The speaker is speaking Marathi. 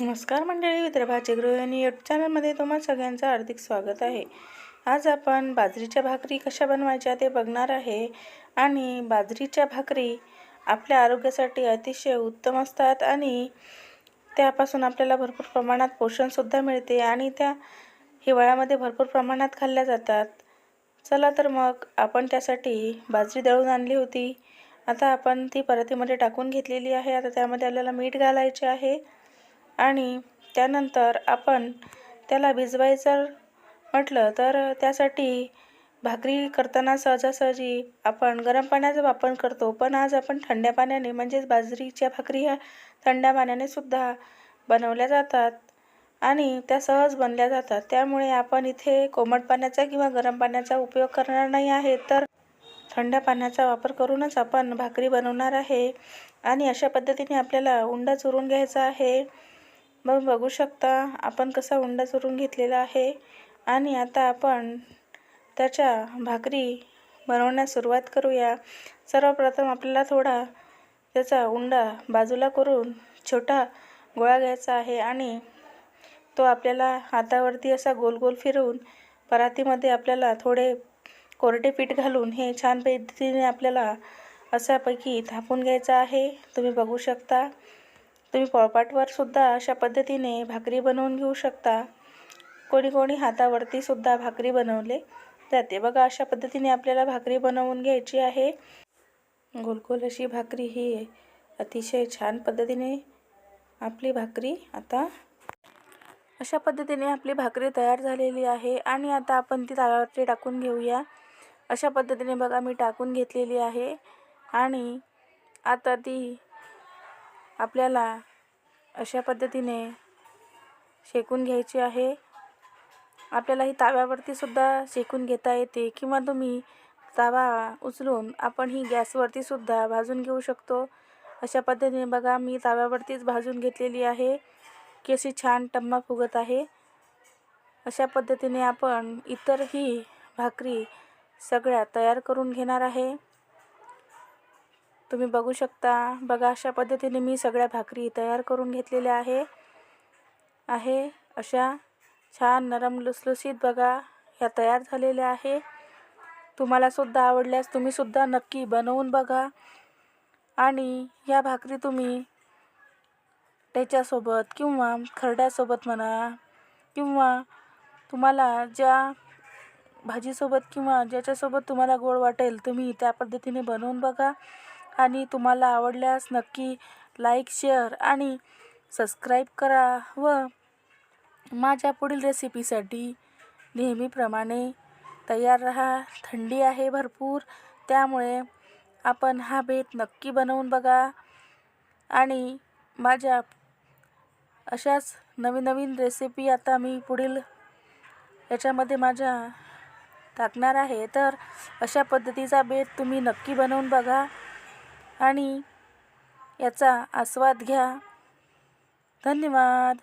नमस्कार मंडळी विदर्भाचे गृहिणी यूट्यूब चॅनलमध्ये तुम्हाला सगळ्यांचं हार्दिक स्वागत आहे. आज आपण बाजरीच्या भाकरी कशा बनवायच्या ते बघणार आहे आणि बाजरीच्या भाकरी आपल्या आरोग्यासाठी अतिशय उत्तम असतात आणि त्यापासून आपल्याला भरपूर प्रमाणात पोषणसुद्धा मिळते आणि त्या हिवाळ्यामध्ये भरपूर प्रमाणात खाल्ल्या जातात. चला तर मग आपण त्यासाठी बाजरी दळून आणली होती. आता आपण ती परातीमध्ये टाकून घेतलेली आहे. आता त्यामध्ये आपल्याला मीठ घालायचे आहे. आणि त्यानंतर आपण त्याला भिजवायचं म्हटलं तर त्यासाठी भाकरी करताना सहजासहजी आपण गरम पाण्याचा वापर करतो. पण आज आपण थंड्या पाण्याने म्हणजेच बाजरीच्या भाकरी ह्या थंड्या पाण्याने सुद्धा बनवल्या जातात आणि त्या सहज बनल्या जातात. त्यामुळे आपण इथे कोमट पाण्याचा किंवा गरम पाण्याचा उपयोग करणार नाही आहे. तर थंड पाण्याचा वापर करूनच आपण भाकरी बनवणार आहे आणि अशा पद्धतीने आपल्याला उंडा चुरून घ्यायचा आहे. मग बघू शकता आपण कसा उंडा चुरून घेतलेला आहे. आणि आता आपण त्याच्या भाकरी बनवण्यास सुरुवात करूया. सर्वप्रथम आपल्याला थोडा त्याचा उंडा बाजूला करून छोटा गोळा घ्यायचा आहे आणि तो आपल्याला हातावरती असा गोल गोल फिरवून परातीमध्ये आपल्याला थोडे कोरडे पीठ घालून हे छान पद्धतीने आपल्याला अशापैकी थापून घ्यायचं आहे. तुम्ही बघू शकता. तुम्ही पोळपाटवर सुद्धा अशा पद्धतीने भाकरी बनवून घेऊ शकता. कोणी कोणी हातावरती सुद्धा भाकरी बनवले जाते. बघा अशा पद्धतीने आपल्याला भाकरी बनवून घ्यायची आहे. गोलगोल अशी भाकरी ही अतिशय छान पद्धतीने आपली भाकरी आता अशा पद्धतीने आपली भाकरी तयार झालेली आहे. आणि आता आपण ती तव्यावरती टाकून घेऊया. अशा पद्धतीने बघा मी टाकून घेतलेली आहे. आणि आता ती आपल्याला अशा पद्धतीने शेकून घ्यायची आहे. आपल्याला ही तव्यावरती सुद्धा शेकून घेता येते किंवा तुम्ही तवा उचलून आपण ही गॅसवरती सुद्धा भाजून घेऊ शकतो. अशा पद्धतीने बघा मी तव्यावरतीच भाजून घेतलेली आहे. की अशी छान टम्मा फुगत आहे. अशा पद्धतीने आपण इतरही भाकरी सगळ्या तयार करून घेणार आहे. तुम्ही बघू शकता. बघा अशा पद्धतीने मी सगळ्या भाकरी तयार करून घेतलेल्या आहे. आहे. अशा छान नरम लुसलुसीत बघा ह्या तयार झालेल्या आहे. तुम्हालासुद्धा आवडल्यास तुम्हीसुद्धा नक्की बनवून बघा. आणि ह्या भाकरी तुम्ही त्याच्यासोबत किंवा खरड्यासोबत म्हणा किंवा तुम्हाला ज्या भाजीसोबत किंवा ज्याच्यासोबत तुम्हाला गोड वाटेल तुम्ही त्या पद्धतीने बनवून बघा. आणि तुम्हाला आवडल्यास नक्की लाईक शेअर आणि सबस्क्राईब करा व माझ्या पुढील रेसिपीसाठी नेहमीप्रमाणे तयार राहा. थंडी आहे भरपूर त्यामुळे आपण हा बेत नक्की बनवून बघा. आणि माझ्या अशाच नवीन नवीन रेसिपी आता मी पुढील याच्यामध्ये माझ्या टाकणार आहे. तर अशा पद्धतीचा बेत तुम्ही नक्की बनवून बघा. आणि याचा आस्वाद घ्या. धन्यवाद.